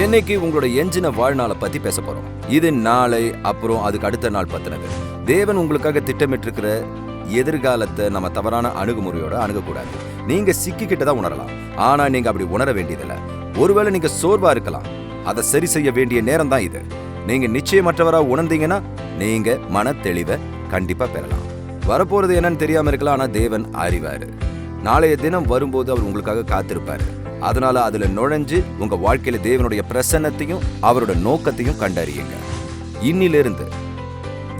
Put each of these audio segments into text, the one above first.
இன்னைக்கு உங்களோட எஞ்சின வாழ்நாளை பத்தி பேச போறோம். இது நாளை அப்புறம் அதுக்கு அடுத்த நாள் பத்தினது. தேவன் உங்களுக்காக திட்டமிட்டிருக்கிற எதிர்காலத்தை நம்ம தவறான அணுகுமுறையோட அணுகக்கூடாது. நீங்க சிக்கிக்கிட்டதா உணரலாம். ஆனா நீங்க அப்படி உணர வேண்டியதில்லை. ஒருவேளை நீங்க சோர்வா இருக்கலாம். அதை சரி செய்ய வேண்டிய நேரம் தான் இது. நீங்க நிச்சயமற்றவரா உணர்ந்தீங்கன்னா நீங்க மன தெளிவை கண்டிப்பா பெறலாம். வரப்போறது என்னன்னு தெரியாம இருக்கலாம் ஆனா தேவன் அறிவாரு. நாளைய தினம் வரும்போது அவர் உங்களுக்காக காத்திருப்பாரு. அதனால அதுல நுழைஞ்சு உங்க வாழ்க்கையில தேவனுடைய பிரசன்னத்தையும் அவரோட நோக்கத்தையும் கண்டறியுங்க. இன்னிலிருந்து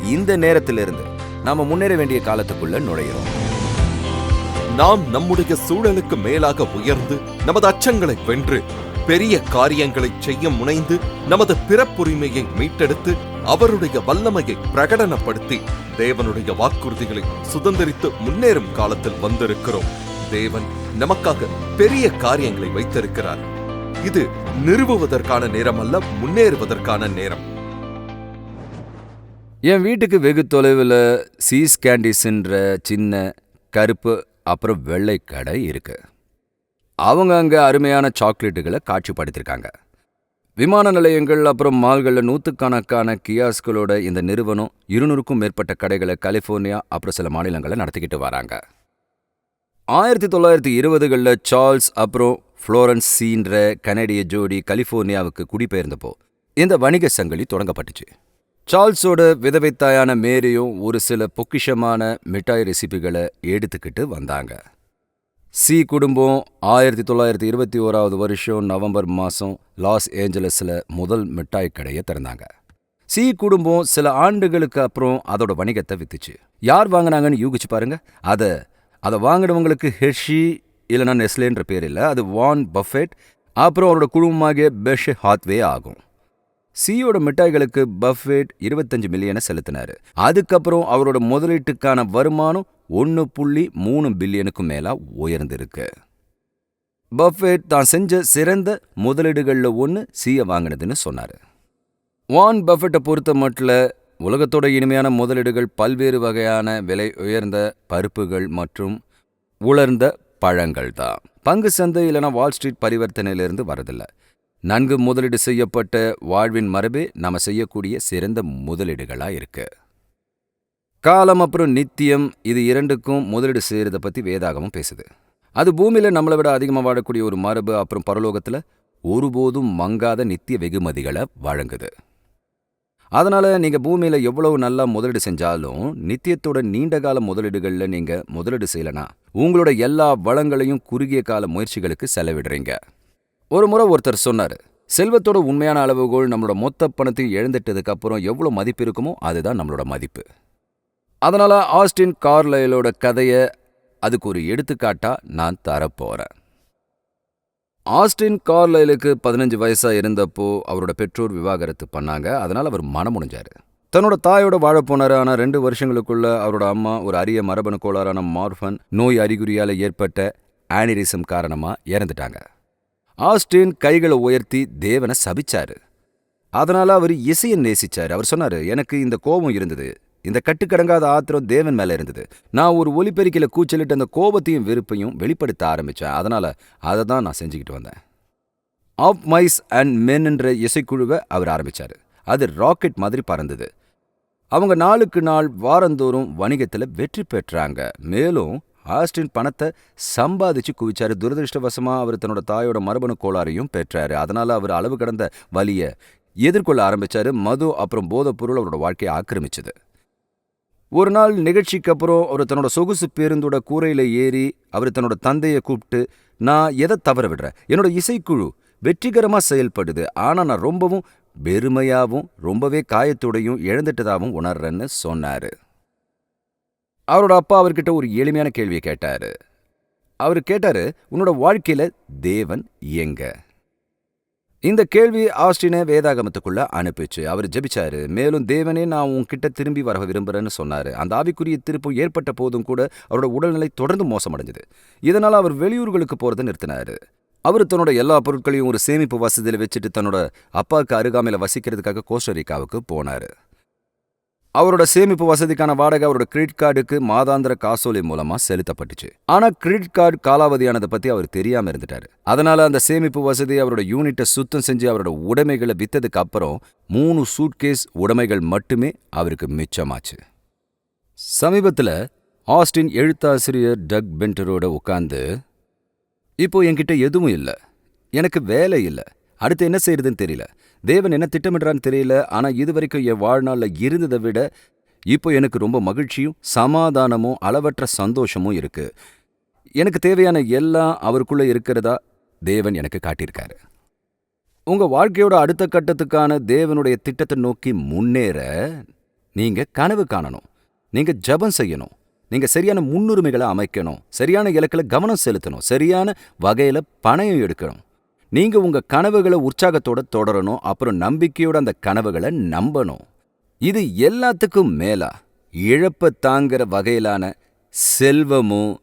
இந்த நேரத்திலிருந்து நாம முன்னேற வேண்டிய காலத்துக்குள்ள நுழையிறோம். நாம் நம்முடைய சூழலுக்கு மேலாக உயர்ந்து நமது அச்சங்களை வென்று பெரிய காரியங்களை செய்ய முனைந்து நமது பிறப்புரிமையை மீட்டெடுத்து அவருடைய வல்லமையை பிரகடனப்படுத்தி தேவனுடைய வாக்குறுதிகளை சுதந்திரித்து முன்னேறும் காலத்தில் வந்திருக்கிறோம். தேவன் நமக்காக பெரிய காரியங்களை வைத்திருக்கிறார். இது நிறுவுவதற்கான நேரம் அல்ல முன்னேறுவதற்கான நேரம். என் வீட்டுக்கு வெகு தொலைவில் சீஸ் கேண்டிஸ்ன்ற சின்ன கருப்பு அப்புறம் வெள்ளை கடை இருக்கு. அவங்க அங்கே அருமையான சாக்லேட்டுகளை காட்சிப்படுத்தியிருக்காங்க விமான நிலையங்கள் அப்புறம் மால்களில் நூற்றுக்கணக்கான கியாஸ்களோட இந்த நிறுவனம் இருநூறுக்கும் மேற்பட்ட கடைகளை கலிஃபோர்னியா அப்புறம் சில மாநிலங்களை நடத்திக்கிட்டு வராங்க. ஆயிரத்தி தொள்ளாயிரத்தி இருபதுகளில் சார்ல்ஸ் அப்புறம் ஃப்ளோரன்ஸ் சீன்ற கனடிய ஜோடி கலிஃபோர்னியாவுக்கு குடிபெயர்ந்தப்போ இந்த வணிக சங்கிலி தொடங்கப்பட்டுச்சு. சார்ல்ஸோட விதவை தாயான மேரியும் ஒரு சில பொக்கிஷமான மிட்டாய் ரெசிபிகளை எடுத்துக்கிட்டு வந்தாங்க. சி குடும்பம் ஆயிரத்தி தொள்ளாயிரத்தி இருபத்தி ஓராவது வருஷம் நவம்பர் மாதம் லாஸ் ஏஞ்சலஸில் முதல் மிட்டாய் கடையை திறந்தாங்க. சி குடும்பம் சில ஆண்டுகளுக்கு அப்புறம் அதோட வணிகத்தை வித்துச்சு. யார் வாங்கினாங்கன்னு யூகிச்சு பாருங்க. அதை அதை வாங்கினவங்களுக்கு ஹெர்ஷி இல்லைனா நெஸ்லேன்ற பேர் இல்லை அது வான் பஃபெட். அப்புறம் அவரோட குழுமமாகிய பெஷ் ஹாத்வே ஆகும். சியோட மிட்டாய்களுக்கு பஃபெட் இருபத்தஞ்சு மில்லியனை செலுத்தினாரு. அதுக்கப்புறம் அவரோட முதலீட்டுக்கான வருமானம் ஒன்று புள்ளி மூணு பில்லியனுக்கும் மேலா உயர்ந்திருக்கு. பஃபெட் தான் செஞ்ச சிறந்த முதலீடுகளில் ஒன்று சியை வாங்கினதுன்னு சொன்னார். வான் பஃபெட்டை பொறுத்த மட்டும் உலகத்தோட இனிமையான முதலீடுகள் பல்வேறு வகையான விலை உயர்ந்த பருப்புகள் மற்றும் உலர்ந்த பழங்கள் தான் பங்கு சந்தை இல்லைனா வால் ஸ்ட்ரீட் பரிவர்த்தனையிலிருந்து வரதில்லை. நன்கு முதலீடு செய்யப்பட்ட வாழ்வின் மரபே நாம செய்யக்கூடிய சிறந்த முதலீடுகளா இருக்கு. காலம் அப்புறம் நித்தியம் இது இரண்டுக்கும் முதலீடு செய்யறத பத்தி வேதாகமும் பேசுது. அது பூமியில நம்மளை விட அதிகமாக வாழக்கூடிய ஒரு மரபு அப்புறம் பரலோகத்துல ஒருபோதும் மங்காத நித்திய வெகுமதிகளை வழங்குது. அதனால நீங்க பூமியில எவ்வளவு நல்லா முதலீடு செஞ்சாலும் நித்தியத்தோட நீண்டகால முதலீடுகள்ல நீங்க முதலீடு செய்யலனா உங்களோட எல்லா வளங்களையும் குறுகிய கால முயற்சிகளுக்கு செலவிடுறீங்க. ஒரு முறை ஒருத்தர் சொன்னார் செல்வத்தோட உண்மையான அளவுகோல் நம்மளோட மொத்த பணத்தையும் இழந்துட்டதுக்கு அப்புறம் எவ்வளோ மதிப்பு இருக்குமோ அதுதான் நம்மளோட மதிப்பு. அதனால ஆஸ்டின் கார்லைலோட கதையை அதுக்கு ஒரு எடுத்துக்காட்டா நான் தரப்போகிறேன் ஆஸ்டின் கார்லைலுக்கு பதினஞ்சு வயசா இருந்தப்போ அவரோட பெற்றோர் விவாகரத்து பண்ணாங்க. அதனால அவர் மனம் தன்னோட தாயோட வாழ போனாரு ஆனா ரெண்டு வருஷங்களுக்குள்ள அவரோட அம்மா ஒரு அரிய மரபணு கோளாறான மார்ஃபன் நோய் அறிகுறியால ஏற்பட்ட ஆனிரிசம் காரணமா இறந்துட்டாங்க. ஆஸ்டின் கைகளை உயர்த்தி தேவனை சபிச்சாரு. அதனால அவர் இசையை நேசிச்சாரு. அவர் சொன்னாரு எனக்கு இந்த கோபம் இருந்தது. இந்த கட்டுக்கடங்காத ஆத்திரம் தேவன் மேல இருந்தது. நான் ஒரு ஒலிபெருக்கில கூச்சலிட்டு அந்த கோபத்தையும் வெறுப்பையும் வெளிப்படுத்த ஆரம்பிச்சேன். அதனால அதை தான் நான் செஞ்சுக்கிட்டு வந்தேன். ஆஃப் மைஸ் அண்ட் மென்ன்ற இசைக்குழுவை அவர் ஆரம்பிச்சாரு. அது ராக்கெட் மாதிரி பறந்தது. அவங்க நாளுக்கு நாள் வாரந்தோறும் வணிகத்தில் வெற்றி பெற்றாங்க. மேலும் ஆஸ்டின் பணத்தை சம்பாதிச்சு குவிச்சாரு. துரதிருஷ்டவசமாக அவர் தன்னோட தாயோட மரபணு கோளாறையும் பெற்றாரு. அதனால அவர் அளவு கடந்த வலிய எதிர்கொள்ள ஆரம்பிச்சாரு. மது அப்புறம் போதைப் பொருள் அவரோட வாழ்க்கையை ஆக்கிரமிச்சது. ஒரு நாள் நிகழ்ச்சிக்கு அப்புறம் அவர் தன்னோட சொகுசு பேருந்தோட கூரையில ஏறி அவர் தன்னோட தந்தையை கூப்பிட்டு நான் எதை தவற விடுறேன் என்னோட இசைக்குழு வெற்றிகரமா செயல்படுது. ஆனா நான் ரொம்பவும் பெருமையாவும் ரொம்பவே காயத்தோடையும் இழந்துட்டதாகவும் உணர்றேன்னு சொன்னாரு. அவரோட அப்பா அவர்கிட்ட ஒரு எளிமையான கேள்வியை கேட்டாரு. அவர் கேட்டாரு உன்னோட வாழ்க்கையில தேவன் எங்கே? இந்த கேள்வி ஆஸ்டினை வேதாகமத்துக்குள்ள அனுப்பிச்சு அவர் ஜெபிச்சாரு மேலும் தேவனே நான் உன்கிட்ட திரும்பி வர விரும்புறேன்னு சொன்னாரு. அந்த ஆவிக்குரிய திருப்பம் ஏற்பட்ட போதும் கூட அவரோட உடல்நிலை தொடர்ந்து மோசமடைஞ்சது. இதனால அவர் வெளியூர்களுக்கு போறதை நிறுத்தினாரு. அவர் தன்னோட எல்லா பொருட்களையும் ஒரு சேமிப்பு வசதியில் வச்சுட்டு தன்னோட அப்பாவுக்கு அருகாமையில வசிக்கிறதுக்காக கோஸ்டரிக்காவுக்கு போனாரு. அவரோட சேமிப்பு வசதிக்கான வாடகை அவரோட கிரெடிட் கார்டுக்கு மாதாந்திர காசோலை மூலமா செலுத்தப்பட்டுச்சு. ஆனா கிரெடிட் கார்டு காலாவதியானதை பத்தி அவர் தெரியாம இருந்துட்டாரு. அதனால அந்த சேமிப்பு வசதி அவரோட யூனிட்டை சுத்தம் செஞ்சு அவரோட உடைமைகளை வித்ததுக்கு அப்புறம் மூணு சூட்கேஸ் உடைமைகள் மட்டுமே அவருக்கு மிச்சமாச்சு. சமீபத்துல ஆஸ்டின் எழுத்தாசிரியர் டக் பென்டரோட உட்கார்ந்து இப்போ என்கிட்ட எதுவும் இல்லை. எனக்கு வேலை இல்லை. அடுத்து என்ன செய்யறதுன்னு தெரியல. தேவன் என்ன திட்டமிடுறான்னு தெரியல ஆனா இது வரைக்கும் என் வாழ்நாள்ல இருந்ததை விட இப்போ எனக்கு ரொம்ப மகிழ்ச்சியும் சமாதானமும் அளவற்ற சந்தோஷமும் இருக்கு. எனக்கு தேவையான எல்லாம் அவருக்குள்ள இருக்கிறதா தேவன் எனக்கு காட்டியிருக்காரு. உங்க வாழ்க்கையோட அடுத்த கட்டத்துக்கான தேவனுடைய திட்டத்தை நோக்கி முன்னேற நீங்க கனவு காணணும். நீங்க ஜெபம் செய்யணும். நீங்க சரியான முன்னுரிமைகளை அமைக்கணும். சரியான இலக்கில் கவனம் செலுத்தணும். சரியான வகையில பணையம் எடுக்கணும். நீங்க உங்க கனவுகளை உற்சாகத்தோட தொடரணும் அப்புறம் நம்பிக்கையோட அந்த கனவுகளை நம்பணும். இது எல்லாத்துக்கும் மேலா இழப்ப தாங்கிற வகையிலான செல்வமும்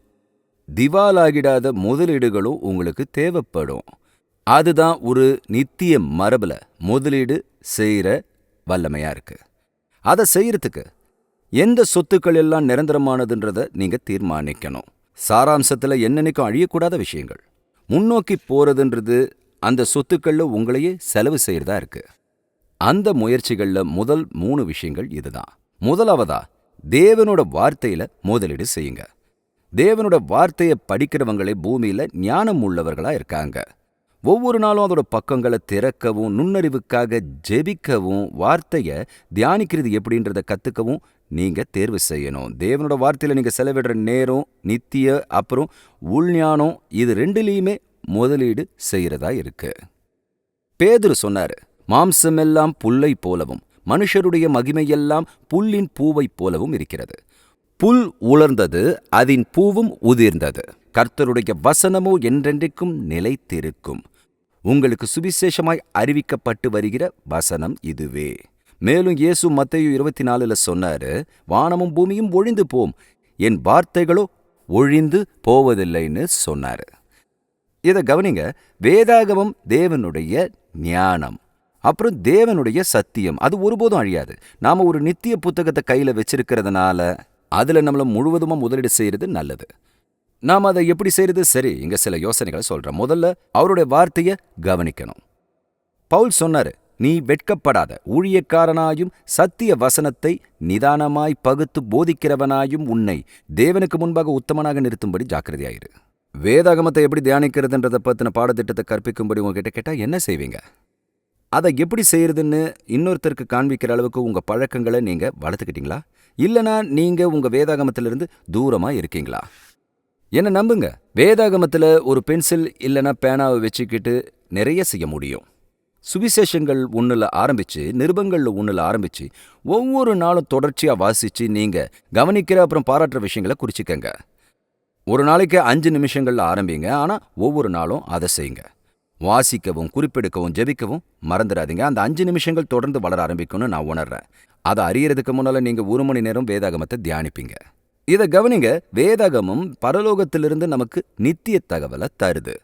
திவாலாகிடாத முதலீடுகளும் உங்களுக்கு தேவைப்படும். அதுதான் ஒரு நித்திய மரபுல முதலீடு செய்யற வல்லமையா இருக்கு. அதை செய்யறதுக்கு எந்த சொத்துக்கள் எல்லாம் நிரந்தரமானதுன்றத நீங்க தீர்மானிக்கணும். சாராம்சத்துல என்னென்னைக்கும் அழியக்கூடாத விஷயங்கள். முன்னோக்கி போறதுன்றது அந்த சொத்துக்கள்ல உங்களையே செலவு செய்யறதா இருக்கு. அந்த முயற்சிகள்ல முதல் மூணு விஷயங்கள் இதுதான். முதலாவதா தேவனோட வார்த்தையில முதலீடு செய்யுங்க. தேவனோட வார்த்தையை படிக்கிறவங்களே பூமியில ஞானம் உள்ளவர்களா இருக்காங்க. ஒவ்வொரு நாளும் அதோட பக்கங்களை திறக்கவும் நுண்ணறிவுக்காக ஜெபிக்கவும் வார்த்தைய தியானிக்கிறது எப்படின்றத கத்துக்கவும் நீங்க தேர்வு செய்யணும். தேவனோட வார்த்தையில நீங்க செலவிடுற நேரம் நித்திய அப்புறம் உள்ஞானம் இது ரெண்டுலயுமே முதலீடு செய்யறதா இருக்கு. பேதுரு சொன்னாரு மாம்சமெல்லாம் புல்லை போலவும் மனுஷருடைய மகிமையெல்லாம் புல்லின் பூவைப் போலவும் இருக்கிறது. புல் உலர்ந்தது அதன் பூவும் உதிர்ந்தது. கர்த்தருடைய வசனமோ என்றென்றைக்கும் நிலைத்திருக்கும். உங்களுக்கு சுவிசேஷமாய் அறிவிக்கப்பட்டு வருகிற வசனம் இதுவே. மேலும் இயேசு மத்தையு இருபத்தி நாலுல சொன்னாரு வானமும் பூமியும் ஒழிந்து போம். என் வார்த்தைகளோ ஒழிந்து போவதில்லைன்னு சொன்னாரு. இதை கவனிங்க. வேதாகமம் தேவனுடைய ஞானம். அப்புறம் தேவனுடைய சத்தியம். அது ஒருபோதும் அழியாது. நாம ஒரு நித்திய புத்தகத்தை கையில வச்சிருக்கிறதுனால அதுல நம்மள முழுவதுமாக முதலீடு செய்யறது நல்லது. நாம் அதை எப்படி செய்கிறது சரி இங்கே சில யோசனைகளை சொல்றேன். முதல்ல அவருடைய வார்த்தைய கவனிக்கணும். பவுல் சொன்னாரு நீ வெட்கப்படாத. ஊழியக்காரனாயும் சத்திய வசனத்தை நிதானமாய் பகுத்து போதிக்கிறவனாயும் உன்னை தேவனுக்கு முன்பாக உத்தமனாக நிறுத்தும்படி ஜாக்கிரதையாயிரு. வேதாகமத்தை எப்படி தியானிக்கிறதுன்றத பத்தின பாடத்திட்டத்தை கற்பிக்கும்படி உங்ககிட்ட கேட்டா என்ன செய்வீங்க? அதை எப்படி செய்யறதுன்னு இன்னொருத்தருக்கு காண்பிக்கிற அளவுக்கு உங்க பழக்கங்களை நீங்க வளர்த்துக்கிட்டீங்களா? இல்லனா நீங்க உங்க வேதாகமத்திலிருந்து தூரமா இருக்கீங்களா? என்ன நம்புங்க வேதாகமத்துல ஒரு பென்சில் இல்லனா பேனாவை வச்சுக்கிட்டு நிறைய செய்ய முடியும். சுவிசேஷங்கள் ஒன்றில் ஆரம்பிச்சு நிருபங்கள்ல ஒன்றில் ஆரம்பிச்சு ஒவ்வொரு நாளும் தொடர்ச்சியா வாசிச்சு நீங்க கவனிக்கிற அப்புறம் பாராட்டுற விஷயங்களை குறிச்சுக்கங்க. ஒரு நாளைக்கு அஞ்சு நிமிஷங்கள்ல ஆரம்பிங்க. ஆனா ஒவ்வொரு நாளும் அதை செய்யுங்க. வாசிக்கவும் குறிப்பெடுக்கவும் ஜெபிக்கவும் மறந்துடாதீங்க. அந்த அஞ்சு நிமிஷங்கள் தொடர்ந்து வளர ஆரம்பிக்கும்னு நான் உணர்றேன். அதை அறியறதுக்கு முன்னால நீங்க ஒரு மணி நேரம் வேதாகமத்தை தியானிப்பீங்க. இதை கவனிங்க வேதாகமம் பரலோகத்திலிருந்து நமக்கு நித்திய தகவலை தருது.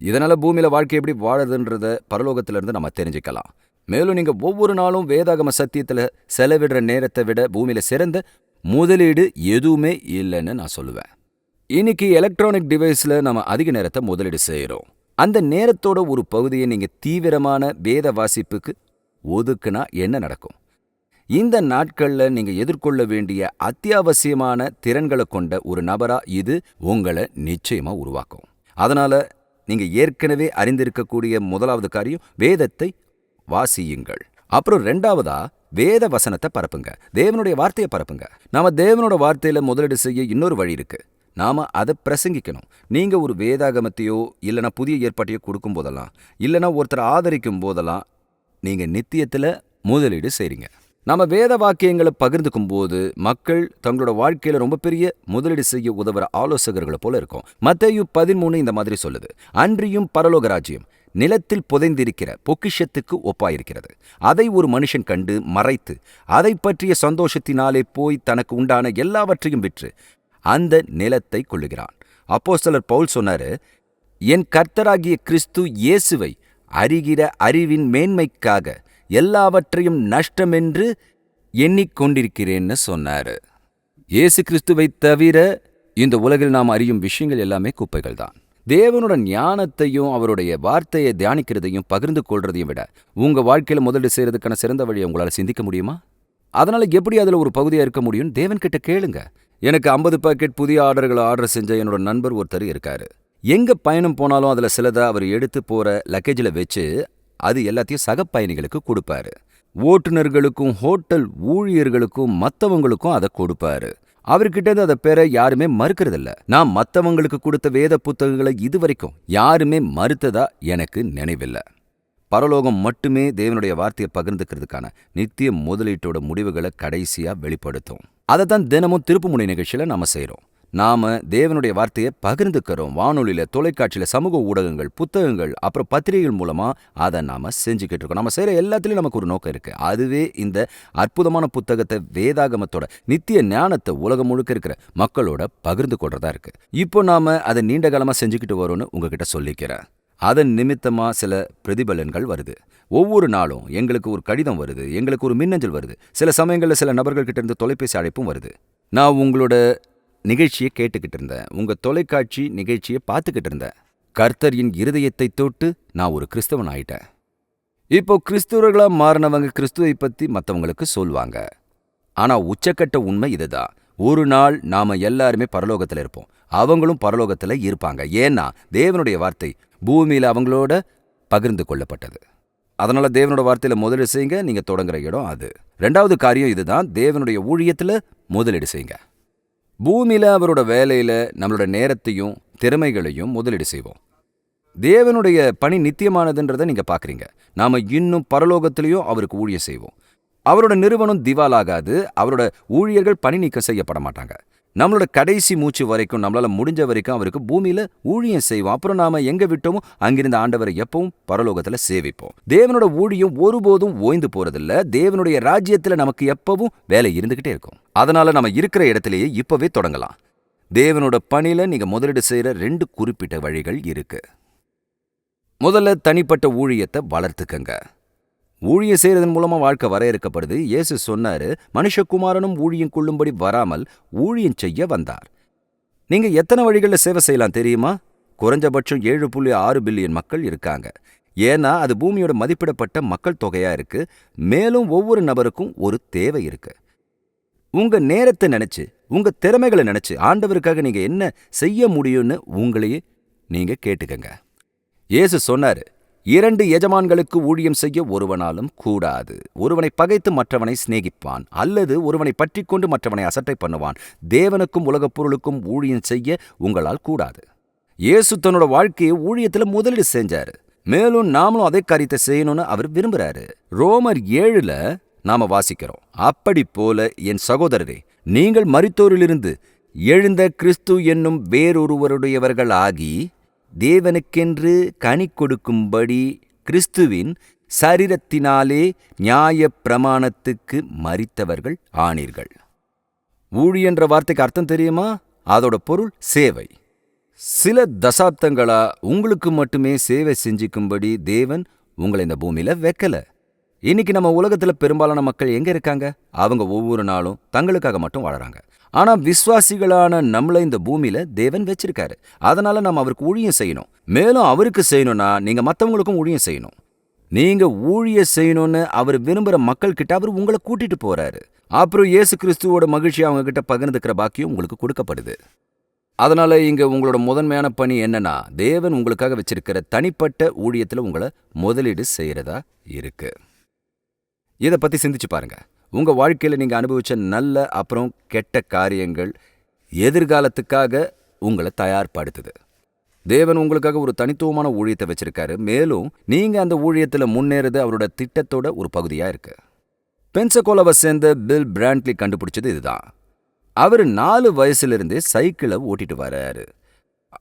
இதனால பூமியில வாழ்க்கை எப்படி வாழுதுன்றத பரலோகத்திலிருந்து நம்ம தெரிஞ்சுக்கலாம். மேலும் நீங்க ஒவ்வொரு நாளும் வேதாகம சத்தியத்துல செலவிடுற நேரத்தை விட பூமியில சிறந்த முதலீடு எதுவுமே இல்லைன்னு நான் சொல்லுவேன். இன்னைக்கு எலக்ட்ரானிக் டிவைஸ்ல நம்ம அதிக நேரத்தை முதலீடு செய்கிறோம் அந்த நேரத்தோட ஒரு பகுதியை நீங்க தீவிரமான வேத வாசிப்புக்கு ஒதுக்குனா என்ன நடக்கும்? இந்த நாட்கள்ல நீங்க எதிர்கொள்ள வேண்டிய அத்தியாவசியமான திறன்களை கொண்ட ஒரு நபரா இது உங்களை நிச்சயமா உருவாக்கும். அதனால நீங்க ஏற்கனவே அறிந்திருக்கக்கூடிய முதலாவது காரியம் வேதத்தை வாசியுங்கள். அப்புறம் ரெண்டாவதா வேத வசனத்தை பரப்புங்க. தேவனுடைய வார்த்தையை பரப்புங்க. நாம தேவனோட வார்த்தையில முதலீடு செய்ய இன்னொரு வழி இருக்கு. நாம அதை பிரசங்கிக்கணும். நீங்க ஒரு வேதாகமத்தையோ இல்லனா புதிய ஏற்பாட்டையோ கொடுக்கும் போதெல்லாம் இல்லனா ஒருத்தரை ஆதரிக்கும் போதெல்லாம் நீங்க நித்தியத்துல முதலீடு செய்றீங்க. நாம வேத வாக்கியங்களை பகிர்ந்துக்கும் போது மக்கள் தங்களோட வாழ்க்கையில ரொம்ப பெரிய முதலீடு செய்ய உதவுற ஆலோசகர்களை போல இருக்கும். மத்தையு பதிமூணு இந்த மாதிரி சொல்லுது. அன்றியும் பரலோக ராஜ்யம் நிலத்தில் புதைந்திருக்கிற பொக்கிஷத்துக்கு ஒப்பாயிருக்கிறது. அதை ஒரு மனுஷன் கண்டு மறைத்து அதை பற்றிய சந்தோஷத்தினாலே போய் தனக்கு உண்டான எல்லாவற்றையும் விற்று அந்த நிலத்தை கொள்ளுகிறான். அப்போஸ்தலர் பவுல் சொன்னாரு என் கர்த்தராகிய கிறிஸ்து இயேசுவை அறிகிற அறிவின் மேன்மைக்காக எல்லாவற்றையும் நஷ்டமென்று எண்ணிக்கொண்டிருக்கிறேன்னு சொன்னாரு. இயேசு கிறிஸ்துவை தவிர இந்த உலகில் நாம் அறியும் விஷயங்கள் எல்லாமே குப்பைகள் தான். தேவனோட ஞானத்தையும் அவருடைய வார்த்தையை தியானிக்கிறதையும் பகிர்ந்து கொள்றதையும் விட உங்க வாழ்க்கையில முதலீடு செய்யறதுக்கான சிறந்த வழியை உங்களால சிந்திக்க முடியுமா? அதனால எப்படி அதுல ஒரு பகுதியா இருக்க முடியும் தேவன்கிட்ட கேளுங்க. எனக்கு 50 பாக்கெட் புதிய ஆர்டர்களை ஆர்டர் செஞ்ச என்னோட நண்பர் ஒருத்தர் இருக்காரு. எங்க பயணம் போனாலும் அதுல சிலதை அவர் எடுத்து போற லக்கேஜில் வச்சு அது எல்லாத்தையும் சக பயணிகளுக்கு கொடுப்பாரு. ஓட்டுநர்களுக்கும் ஹோட்டல் ஊழியர்களுக்கும் மத்தவங்களுக்கும் அதை கொடுப்பாரு. அவர்கிட்ட இருந்து அதை பெற யாருமே மறுக்கிறதில்ல. நான் மத்தவங்களுக்கு கொடுத்த வேத புத்தகங்களை இதுவரைக்கும் யாருமே மறுத்ததா எனக்கு நினைவில்லை. பரலோகம் மட்டுமே தேவனுடைய வார்த்தையை பகிர்ந்துக்கிறதுக்கான நித்திய முதலீட்டோட முடிவுகளை கடைசியா வெளிப்படுத்தும். அதை தான் தினமும் திருப்புமுனை நிகழ்ச்சியில நாம செய்றோம். நாம தேவனுடைய வார்த்தையை பகிர்ந்துக்கிறோம். வானொலியில தொலைக்காட்சியில சமூக ஊடகங்கள் புத்தகங்கள் அப்புறம் பத்திரிகைகள் மூலமா அதை நாம செஞ்சுக்கிட்டு இருக்கோம். நம்ம செய்யற எல்லாத்துலயும் நமக்கு ஒரு நோக்கம் இருக்கு. அதுவே இந்த அற்புதமான புத்தகத்தை வேதாகமத்தோட நித்திய ஞானத்தை உலகம் முழுக்க இருக்கிற மக்களோட பகிர்ந்து கொள்றதா இருக்கு. இப்போ நாம அதை நீண்ட காலமா செஞ்சுக்கிட்டு வரோம்னு உங்ககிட்ட சொல்லிக்கிறேன். அதன் நிமித்தமா சில பிரதிபலன்கள் வருது. ஒவ்வொரு நாளும் எங்களுக்கு ஒரு கடிதம் வருது எங்களுக்கு ஒரு மின்னஞ்சல் வருது. சில சமயங்களில் சில நபர்கள்கிட்ட இருந்து தொலைபேசி அழைப்பும் வருது. நான் உங்களோட நிகழ்ச்சியை கேட்டுக்கிட்டு இருந்தேன். உங்க தொலைக்காட்சி நிகழ்ச்சியை பார்த்துக்கிட்டு இருந்தேன். கர்த்தரின் இருதயத்தை தொட்டு நான் ஒரு கிறிஸ்தவன் ஆயிட்டேன். இப்போ கிறிஸ்துவர்களாக மாறினவங்க கிறிஸ்துவை பத்தி மத்தவங்களுக்கு சொல்லுவாங்க ஆனா உச்சக்கட்ட உண்மை இதுதான் ஒரு நாள் நாம எல்லாருமே பரலோகத்துல இருப்போம். அவங்களும் பரலோகத்துல இருப்பாங்க. ஏன்னா தேவனுடைய வார்த்தை பூமியில அவங்களோட பகிர்ந்து கொள்ளப்பட்டது. அதனால தேவனோட வார்த்தையில முதலீடு செய்யுங்க நீங்க தொடங்குற இடம் அது. ரெண்டாவது காரியம் இதுதான் தேவனுடைய ஊழியத்துல முதலீடு செய்யுங்க. பூமியில அவரோட வேலையில நம்மளோட நேரத்தையும் திறமைகளையும் முதலீடு செய்வோம். தேவனுடைய பணி நித்தியமானதுன்றதை நீங்க பாக்குறீங்க. நாம இன்னும் பரலோகத்திலையும் அவருக்கு ஊழியம் செய்வோம். அவரோட நிறுவனம் திவாலாகாது அவரோட ஊழியர்கள் பணி நீக்கம் செய்யப்பட மாட்டாங்க. நம்மளோட கடைசி மூச்சு வரைக்கும் நம்மளால முடிஞ்ச வரைக்கும் அவருக்கு பூமியில ஊழியம் செய்வோம். அப்புறம் நாம எங்க விட்டோமோ அங்கிருந்த ஆண்டவரை எப்பவும் பரலோகத்துல சேவிப்போம். தேவனோட ஊழியம் ஒருபோதும் ஓய்ந்து போறதில்ல. தேவனுடைய ராஜ்யத்துல நமக்கு எப்பவும் வேலை இருந்துகிட்டே இருக்கும். அதனால நம்ம இருக்கிற இடத்துலயே இப்பவே தொடங்கலாம். தேவனோட பணியில நீங்க முதலீடு செய்யற ரெண்டு குறிப்பிட்ட வழிகள் இருக்கு. முதல்ல தனிப்பட்ட ஊழியத்தை வளர்த்துக்கங்க. ஊழியம் செய்யறதன் மூலமா வாழ்க்கை வரையறுக்கப்படுது. இயேசு சொன்னாரு மனுஷகுமாரனும் ஊழியம் கொள்ளும்படி வராமல் ஊழியம் செய்ய வந்தார். நீங்க எத்தனை வழிகளில் சேவை செய்யலாம் தெரியுமா? குறைஞ்சபட்சம் ஏழு புள்ளி ஆறு பில்லியன் மக்கள் இருக்காங்க. ஏன்னா அது பூமியோட மதிப்பிடப்பட்ட மக்கள் தொகையா இருக்கு. மேலும் ஒவ்வொரு நபருக்கும் ஒரு தேவை இருக்கு. உங்க நேரத்தை நினைச்சு உங்க திறமைகளை நினைச்சு ஆண்டவருக்காக நீங்க என்ன செய்ய முடியும்னு உங்களையே நீங்க கேட்டுக்கங்க. இயேசு சொன்னாரு இரண்டு எஜமான்களுக்கு ஊழியம் செய்ய ஒருவனாலும் கூடாது. ஒருவனை பகைத்து மற்றவனை சிநேகிப்பான் அல்லது ஒருவனை பற்றிக்கொண்டு மற்றவனை அசட்டை பண்ணுவான். தேவனுக்கும் உலகப் பொருளுக்கும் ஊழியம் செய்ய உங்களால் கூடாது. இயேசு தன்னோட வாழ்க்கையை ஊழியத்துல முதலீடு செஞ்சாரு. மேலும் நாமளும் அதே காரியத்தை செய்யணும்னு அவர் விரும்புறாரு. ரோமர் ஏழுல நாம வாசிக்கிறோம் அப்படி போல என் சகோதரரே நீங்கள் மறித்தோரிலிருந்து எழுந்த கிறிஸ்து என்னும் வேறொருவருடையவர்கள் ஆகி தேவனுக்கென்று கனி கொடுக்கும்படி கிறிஸ்துவின் சரீரத்தினாலே நியாய பிரமாணத்துக்கு மறித்தவர்கள் ஆனீர்கள். ஊழியன்ற வார்த்தைக்கு அர்த்தம் தெரியுமா? அதோட பொருள் சேவை. சில தசாப்தங்களா உங்களுக்கு மட்டுமே சேவை செஞ்சுக்கும்படி தேவன் உங்களை இந்த பூமியில வைக்கலை. இன்னைக்கு நம்ம உலகத்துல பெரும்பாலான மக்கள் எங்க இருக்காங்க? அவங்க ஒவ்வொரு நாளும் தங்களுக்காக மட்டும் வாழறாங்க. ஆனா விசுவாசிகளான நம்மள இந்த பூமியில தேவன் வச்சிருக்காரு. அதனால நம்ம அவருக்கு ஊழியம் செய்யணும். மேலும் அவருக்கு செய்யணும்னா நீங்க மத்தவங்களுக்கும் ஊழியம் செய்யணும். நீங்க ஊழிய செய்யணும்னு அவர் விரும்புற மக்கள் கிட்ட அவர் உங்களை கூட்டிட்டு போறாரு. அப்புறம் இயேசு கிறிஸ்துவோட மகிழ்ச்சி அவங்க கிட்ட பகிர்ந்துக்கிற பாக்கியம் உங்களுக்கு கொடுக்கப்படுது. அதனால இங்க உங்களோட முதன்மையான பணி என்னன்னா தேவன் உங்களுக்காக வச்சிருக்கிற தனிப்பட்ட ஊழியத்துல உங்களை முதலீடு செய்யறதா இருக்கு. இத பத்தி சிந்திச்சு பாருங்க. உங்க வாழ்க்கையில நீங்க அனுபவிச்ச நல்ல அப்புறம் கெட்ட காரியங்கள் எதிர்காலத்துக்காக உங்களை தயார்படுத்துது. தேவன் உங்களுக்காக ஒரு தனித்துவமான ஊழியத்தை வச்சிருக்காரு. மேலும் நீங்க அந்த ஊழியத்துல முன்னேறது அவரோட திட்டத்தோட ஒரு பகுதியா இருக்கு. பென்சகோலாவை சேர்ந்த பில் பிராண்ட்லி கண்டுபிடிச்சது இதுதான். அவர் நாலு வயசுலேருந்தே சைக்கிளை ஓட்டிட்டு வராரு.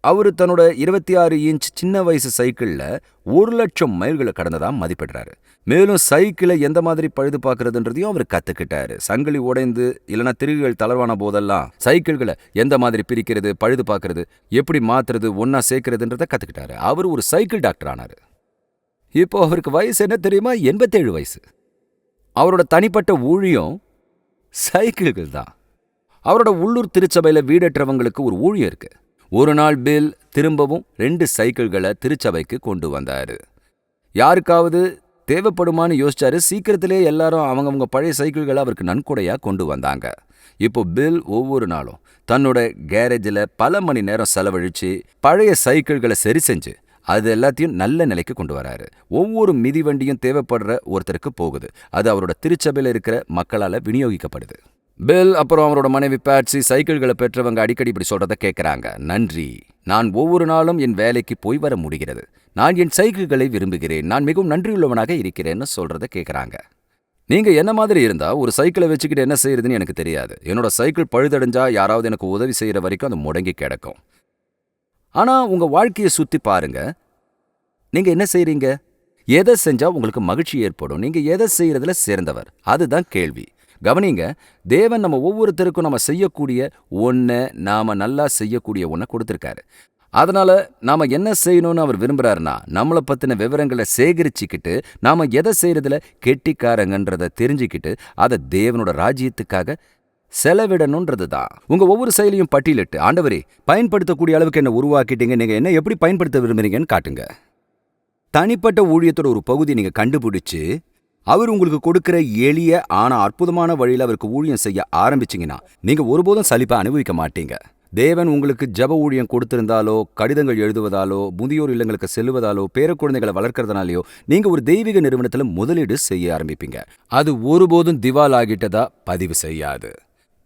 அவர் தன்னோட இருபத்தி ஆறு இன்ச் சின்ன வயசு சைக்கிளில் ஒரு லட்சம் மைல்களை கடந்ததாக மதிப்பிடுறாரு. மேலும் சைக்கிளை எந்த மாதிரி பழுது பார்க்கறதுன்றதையும் அவர் கத்துக்கிட்டாரு. சங்கிலி உடைந்து இல்லைனா திருகுகள் தளர்வான போதெல்லாம் சைக்கிள்களை எந்த மாதிரி பிரிக்கிறது பழுது பார்க்கறது எப்படி மாத்துறது ஒன்னா சேர்க்கறதுன்றத கத்துக்கிட்டாரு. அவர் ஒரு சைக்கிள் டாக்டர் ஆனார். இப்போ அவருக்கு வயசு என்ன தெரியுமா? எண்பத்தேழு வயசு. அவரோட தனிப்பட்ட ஊழியம் சைக்கிள்கள் தான். அவரோட உள்ளூர் திருச்சபையில வீடற்றவங்களுக்கு ஒரு ஊழியம் இருக்கு. ஒரு நாள் பில் திரும்பவும் ரெண்டு சைக்கிள்களை திருச்சபைக்கு கொண்டு வந்தாரு. யாருக்காவது தேவைப்படுமான்னு யோசிச்சாரு. சீக்கிரத்திலே எல்லாரும் அவங்கவுங்க பழைய சைக்கிள்களை அவருக்கு நன்கொடையா கொண்டு வந்தாங்க. இப்போ பில் ஒவ்வொரு நாளும் தன்னோட கேரேஜில் பல மணி நேரம் செலவழிச்சு பழைய சைக்கிள்களை சரி செஞ்சு அது எல்லாத்தையும் நல்ல நிலைக்கு கொண்டு வராரு. ஒவ்வொரு மிதிவண்டியும் தேவைப்படுற ஒருத்தருக்கு போகுது. அது அவரோட திருச்சபையில் இருக்கிற மக்களால் விநியோகிக்கப்படுது. பில் அப்புறம் அவரோட மனைவி பேட்சி சைக்கிள்களை பெற்றவங்க அடிக்கடி இப்படி சொல்றத கேட்குறாங்க நன்றி. நான் ஒவ்வொரு நாளும் என் வேலைக்கு போய் வர முடிகிறது. நான் என் சைக்கிள்களை விரும்புகிறேன். நான் மிகவும் நன்றியுள்ளவனாக இருக்கிறேன்னு சொல்றத கேட்குறாங்க நீங்க என்ன மாதிரி இருந்தா ஒரு சைக்கிளை வச்சுக்கிட்டு என்ன செய்யறதுன்னு எனக்கு தெரியாது. என்னோட சைக்கிள் பழுதடைஞ்சா யாராவது எனக்கு உதவி செய்யற வரைக்கும் அது முடங்கி கிடக்கும். ஆனா உங்க வாழ்க்கையை சுற்றி பாருங்க. நீங்க என்ன செய்றீங்க? எதை செஞ்சா உங்களுக்கு மகிழ்ச்சி ஏற்படும்? நீங்க எதை செய்யறதுல சேர்ந்தவர் அதுதான் கேள்வி. கவனிங்க தேவன் நம்ம ஒவ்வொருத்தருக்கும் நம்ம செய்யக்கூடிய ஒன்றை நாம நல்லா செய்யக்கூடிய ஒன்றை கொடுத்துருக்காரு. அதனால நாம என்ன செய்யணும்னு அவர் விரும்புகிறாருன்னா நம்மளை பத்தின விவரங்களை சேகரிச்சுக்கிட்டு நாம எதை செய்கிறதுல கெட்டிக்காரங்கன்றதை தெரிஞ்சுக்கிட்டு அதை தேவனோட ராஜ்யத்துக்காக செலவிடணுன்றது தான். உங்க ஒவ்வொரு செயலையும் பட்டியலிட்டு ஆண்டவரே பயன்படுத்தக்கூடிய அளவுக்கு என்ன உருவாக்கிட்டீங்க நீங்க என்ன எப்படி பயன்படுத்த விரும்புறீங்கன்னு காட்டுங்க. தனிப்பட்ட ஊழியத்தோட ஒரு பகுதி நீங்க கண்டுபிடிச்சு அவர் உங்களுக்கு கொடுக்கிற எளிய ஆனா அற்புதமான வழியில் அவருக்கு ஊழியம் செய்ய ஆரம்பிச்சீங்கன்னா நீங்க ஒருபோதும் சலிப்பை அனுபவிக்க மாட்டீங்க. தேவன் உங்களுக்கு ஜப ஊழியம் கொடுத்திருந்தாலோ கடிதங்கள் எழுதுவதாலோ முதியோர் இல்லங்களுக்கு செல்லுவதாலோ பேரக்குழந்தைகளை வளர்க்கறதுனாலயோ நீங்க ஒரு தெய்வீக நிறுவனத்துல முதலீடு செய்ய ஆரம்பிப்பீங்க. அது ஒருபோதும் திவால் ஆகிட்டதா பதிவு செய்யாது.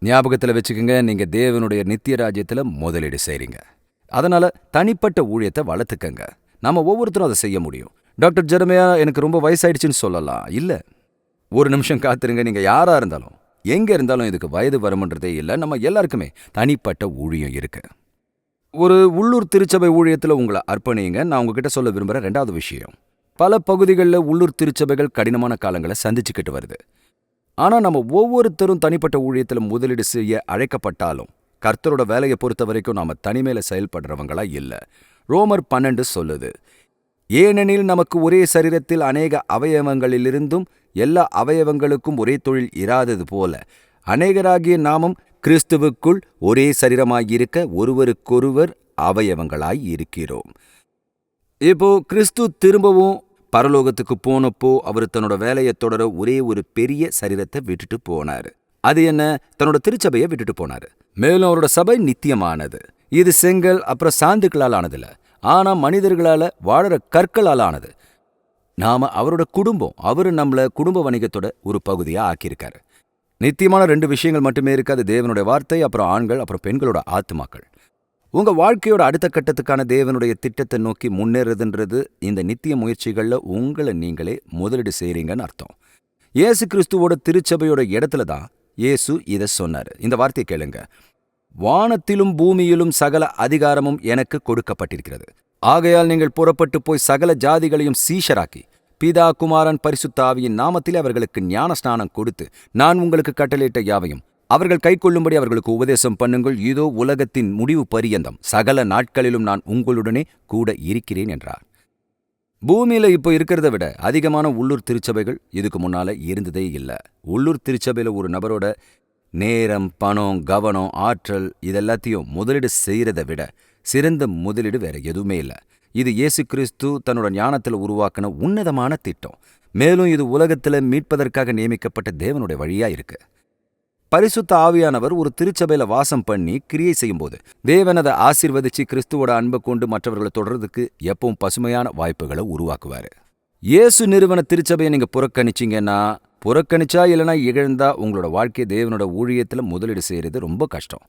ஞாபகத்துல வச்சுக்கோங்க நீங்க தேவனுடைய நித்திய ராஜ்யத்துல முதலீடு செய்றீங்க. அதனால தனிப்பட்ட ஊழியத்தை வளர்த்துக்கங்க. நாம ஒவ்வொருத்தரும் அதை செய்ய முடியும். டாக்டர் ஜெரமையா எனக்கு ரொம்ப வயசாயிடுச்சுன்னு சொல்லலாம் இல்ல. ஒரு நிமிஷம் காத்துருங்க நீங்க யாரா இருந்தாலும். எங்க இருந்தாலும் இதுக்கு வயது வரமுன்றதே இல்லை. நம்ம எல்லாருக்குமே தனிப்பட்ட ஊழியம் இருக்கு. ஒரு உள்ளூர் திருச்சபை ஊழியத்தில் உங்களை அர்ப்பணிங்க. நான் உங்ககிட்ட சொல்ல விரும்புகிற ரெண்டாவது விஷயம். பல பகுதிகளில் உள்ளூர் திருச்சபைகள் கடினமான காலங்களை சந்திச்சுக்கிட்டு வருது. ஆனா நம்ம ஒவ்வொருத்தரும் தனிப்பட்ட ஊழியத்துல முதலீடு செய்ய அழைக்கப்பட்டாலும் கர்த்தரோட வேலையை பொறுத்த வரைக்கும் நாம தனிமையில் செயல்படுறவங்களா இல்ல. ரோமர் பன்னெண்டு சொல்லுது ஏனெனில் நமக்கு ஒரே சரீரத்தில் அநேக அவயவங்களிலிருந்தும் எல்லா அவயவங்களுக்கும் ஒரே தொழில் இராதது போல. அநேகராகிய நாமும் கிறிஸ்துவுக்குள் ஒரே சரீரமாயிருக்க ஒருவருக்கொருவர் அவயவங்களாய் இருக்கிறோம். இப்போ கிறிஸ்து திரும்பவும் பரலோகத்துக்கு போனப்போ அவர் தன்னோட வேலையை தொடர ஒரே ஒரு பெரிய சரீரத்தை விட்டுட்டு போனாரு. அது என்ன? தன்னோட திருச்சபையை விட்டுட்டு போனாரு. மேலும் அவரோட சபை நித்தியமானது. இது செங்கல் அப்புறம் சாந்துக்களால் ஆனதில்லை. ஆனா மனிதர்களால வாழற கற்களால் ஆனது நாம அவரோட குடும்பம் அவரு நம்மள குடும்ப வணிகத்தோட ஒரு பகுதியா ஆக்கியிருக்காரு. நித்தியமான ரெண்டு விஷயங்கள் மட்டுமே இருக்காது தேவனுடைய வார்த்தை அப்புறம் ஆண்கள் அப்புறம் பெண்களோட ஆத்துமாக்கள். உங்க வாழ்க்கையோட அடுத்த கட்டத்துக்கான தேவனுடைய திட்டத்தை நோக்கி முன்னேறதுன்றது இந்த நித்திய முயற்சிகள்ல உங்களை நீங்களே முதலீடு செய்கிறீங்கன்னு அர்த்தம். இயேசு கிறிஸ்துவோட திருச்சபையோட இடத்துல தான் இயேசு இதை சொன்னாரு. இந்த வார்த்தையை கேளுங்க. வானத்திலும் பூமியிலும் சகல அதிகாரமும் எனக்கு கொடுக்கப்பட்டிருக்கிறது. ஆகையால் நீங்கள் புறப்பட்டு போய் சகல ஜாதிகளையும் சீஷராக்கி பிதா குமாரன் பரிசுத்தாவியின் நாமத்தில் அவர்களுக்கு ஞான ஸ்நானம் கொடுத்து நான் உங்களுக்கு கட்டளையிட்ட யாவையும் அவர்கள் கைக்கொள்ளும்படி அவர்களுக்கு உபதேசம் பண்ணுங்கள். இதோ உலகத்தின் முடிவு பரியந்தம். சகல நாட்களிலும் நான் உங்களுடனே கூட இருக்கிறேன் என்றார். பூமியில இப்போ இருக்கிறத விட அதிகமான உள்ளூர் திருச்சபைகள் இதுக்கு முன்னால இருந்ததே இல்ல. உள்ளூர் திருச்சபையில ஒரு நபரோட நேரம் பணம் கவனம் ஆற்றல் இதெல்லாத்தையும் முதலீடு செய்யறதை விட சிறந்த முதலீடு வேற எதுவுமே இல்ல. இது இயேசு கிறிஸ்து தன்னோட ஞானத்துல உருவாக்கின உன்னதமான திட்டம். மேலும் இது உலகத்துல மீட்பதற்காக நியமிக்கப்பட்ட தேவனுடைய வழியா இருக்கு. பரிசுத்த ஆவியானவர் ஒரு திருச்சபையில வாசம் பண்ணி கிரியை செய்யும்போது தேவன் அதை ஆசிர்வதிச்சு கிறிஸ்துவோட அன்பை கொண்டு மற்றவர்களை தொடர்றதுக்கு எப்பவும் பசுமையான வாய்ப்புகளை உருவாக்குவாரு. இயேசு நிறுவன திருச்சபையை நீங்க புறக்கணிச்சீங்கன்னா புறக்கணிச்சா இல்லைனா இகழ்ந்தா உங்களோட வாழ்க்கை தேவனோட ஊழியத்துல முதலீடு செய்யறது ரொம்ப கஷ்டம்.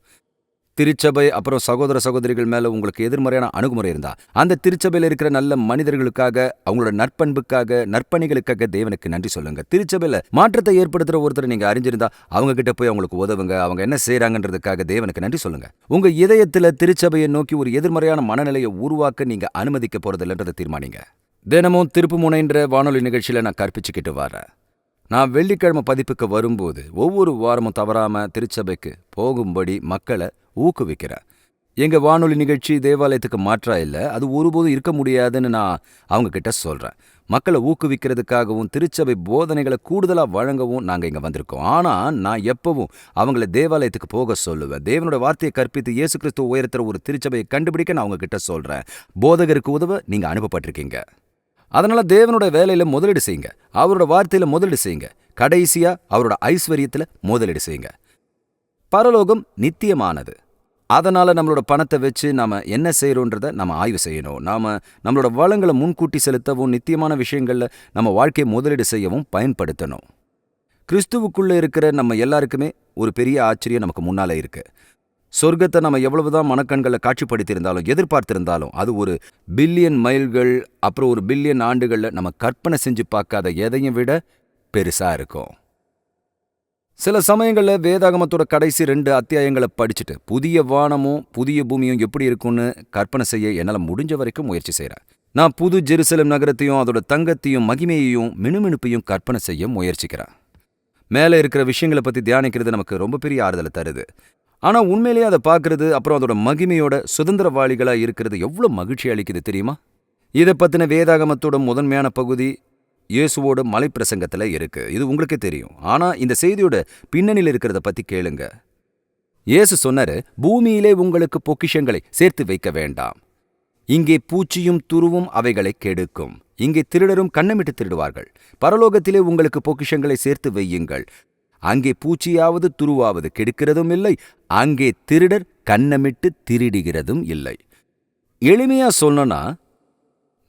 திருச்சபை அப்புறம் சகோதர சகோதரிகள் மேல உங்களுக்கு எதிர்மறையான அணுகுமுறை இருந்தா அந்த திருச்சபையில இருக்கிற நல்ல மனிதர்களுக்காக அவங்களோட நற்பண்புக்காக நற்பணிகளுக்காக தேவனுக்கு நன்றி சொல்லுங்க. திருச்சபையில் மாற்றத்தை ஏற்படுத்துற ஒருத்தர் நீங்க அறிஞ்சிருந்தா அவங்க கிட்ட போய் அவங்களுக்கு உதவுங்க அவங்க என்ன செய்கிறாங்கன்றதுக்காக தேவனுக்கு நன்றி சொல்லுங்க. உங்க இதயத்துல திருச்சபையை நோக்கி ஒரு எதிர்மறையான மனநிலையை உருவாக்க நீங்க அனுமதிக்க போறதில்லைன்றதை தீர்மானிங்க. தினமும் திருப்பு முனைன்ற வானொலி நிகழ்ச்சியில் நான் கற்பிச்சுக்கிட்டு வரேன் நான் வெள்ளிக்கிழமை பதிப்புக்கு வரும்போது ஒவ்வொரு வாரமும் தவறாம திருச்சபைக்கு போகும்படி மக்களை ஊக்குவிக்கிறேன் எங்க வானொலி நிகழ்ச்சி தேவாலயத்துக்கு மாற்றா இல்லை அது ஒருபோதும் இருக்க முடியாதுன்னு நான் அவங்க கிட்ட சொல்றேன். மக்களை ஊக்குவிக்கிறதுக்காகவும் திருச்சபை போதனைகளை கூடுதலா வழங்கவும் நாங்க இங்க வந்திருக்கோம். ஆனா நான் எப்பவும் அவங்கள தேவாலயத்துக்கு போக சொல்லுவேன். தேவனோட வார்த்தையை கற்பித்து இயேசு கிறிஸ்துவ உயரத்துல ஒரு திருச்சபையை கண்டுபிடிக்க நான் அவங்கக்கிட்ட சொல்கிறேன் சொல்றேன். போதகருக்கு உதவ நீங்க அனுப்பப்பட்டிருக்கீங்க. அதனால தேவனோட வேலையில முதலீடு செய்யுங்க. அவரோட வார்த்தையில முதலீடு செய்யுங்க. கடைசியா அவரோட ஐஸ்வர்யத்துல முதலீடு செய்யுங்க. பரலோகம் நித்தியமானது. அதனால நம்மளோட பணத்தை வச்சு நாம என்ன செய்யறோன்றத நம்ம ஆய்வு செய்யணும். நாம நம்மளோட வளங்களை முன்கூட்டி செலுத்தவும் நித்தியமான விஷயங்கள்ல நம்ம வாழ்க்கையை முதலீடு செய்யவும் பயன்படுத்தணும். கிறிஸ்துவுக்குள்ள இருக்கிற நம்ம எல்லாருக்குமே ஒரு பெரிய ஆச்சரியம் நமக்கு முன்னால இருக்கு. சொர்க்கத்தை நம்ம எவ்வளவுதான் மனக்கண்களை காட்சிப்படுத்தியிருந்தாலும் எதிர்பார்த்திருந்தாலும் அது ஒரு பில்லியன் மைல்கள் அப்புறம் ஒரு பில்லியன் ஆண்டுகள்ல நம்ம கற்பனை செஞ்சு பார்க்காத எதையும் விட பெருசா இருக்கும். சில சமயங்கள்ல வேதாகமத்தோட கடைசி ரெண்டு அத்தியாயங்களை படிச்சுட்டு புதிய வானமும் புதிய பூமியும் எப்படி இருக்கும்னு கற்பனை செய்ய என்னால் முடிஞ்ச வரைக்கும் முயற்சி செய்கிறேன் நான் புது ஜெருசலம் நகரத்தையும் அதோட தங்கத்தையும் மகிமையையும் மினுமினுப்பையும் கற்பனை செய்ய முயற்சிக்கிறேன். மேலே இருக்கிற விஷயங்களை பற்றி தியானிக்கிறது நமக்கு ரொம்ப பெரிய ஆறுதலை தருது. ஆனால் உண்மையிலேயே அதை பார்க்கறது அப்புறம் அதோட மகிமையோட சுதந்திரவாளிகளாக இருக்கிறது எவ்வளோ மகிழ்ச்சி அளிக்குது தெரியுமா? இதை பற்றின வேதாகமத்தோட முதன்மையான பகுதி இயேசுவோட மலைப்பிரசங்கத்தில் இருக்கு. இது உங்களுக்கே தெரியும். ஆனால் இந்த செய்தியோட பின்னணியில் இருக்கிறத பற்றி கேளுங்க. இயேசு சொன்னார் பூமியிலே உங்களுக்கு பொக்கிஷங்களை சேர்த்து வைக்க வேண்டாம். இங்கே பூச்சியும் துருவும் அவைகளை கெடுக்கும். இங்கே திருடரும் கண்ணமிட்டு திருடுவார்கள். பரலோகத்திலே உங்களுக்கு பொக்கிஷங்களை சேர்த்து வையுங்கள். அங்கே பூச்சியாவது துருவாவது கெடுக்கிறதும் இல்லை அங்கே திருடர் கண்ணமிட்டு திருடுகிறதும் இல்லை. எளிமையா சொல்லணும்னா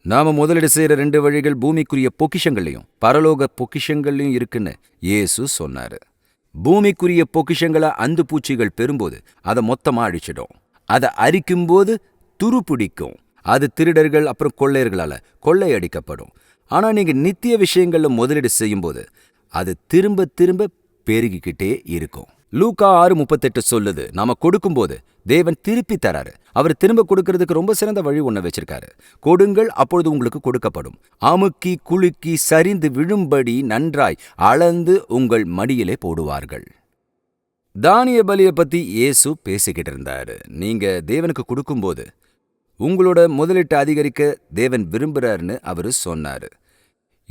நாம முதலீடு செய்யற ரெண்டு வழிகள் பூமிக்குரிய பொக்கிஷங்கள்லையும் பரலோக பொக்கிஷங்கள்லையும் இருக்குன்னு இயேசு சொன்னாரு. பூமிக்குரிய பொக்கிஷங்களை அந்து பூச்சிகள் பெறும்போது அதை மொத்தமா அழிச்சிடும். அதை அரிக்கும்போது துரு பிடிக்கும். அது திருடர்கள் அப்புறம் கொள்ளையர்களால கொள்ளையடிக்கப்படும் ஆனா நீங்க நித்திய விஷயங்கள்ல முதலீடு செய்யும்போது அது திரும்ப திரும்ப பெருகிக்கிட்டே இருக்கும். லூக்கா ஆறு முப்பத்தெட்டு சொல்லுது நாம கொடுக்கும்போது தேவன் திருப்பி தராரு. அவர் திரும்ப கொடுக்கறதுக்கு ரொம்ப சிறந்த வழி ஒன்று வச்சிருக்காரு. கொடுங்கள் அப்பொழுது உங்களுக்கு கொடுக்கப்படும். அமுக்கி குலுக்கி சரிந்து விழும்படி நன்றாய் அளந்து உங்கள் மடியிலே போடுவார்கள். தானிய பலியை பத்தி இயேசு பேசிக்கிட்டு இருந்தாரு. நீங்க தேவனுக்கு கொடுக்கும்போது உங்களோட முதலீட்டை அதிகரிக்க தேவன் விரும்புறாருன்னு அவரு சொன்னாரு.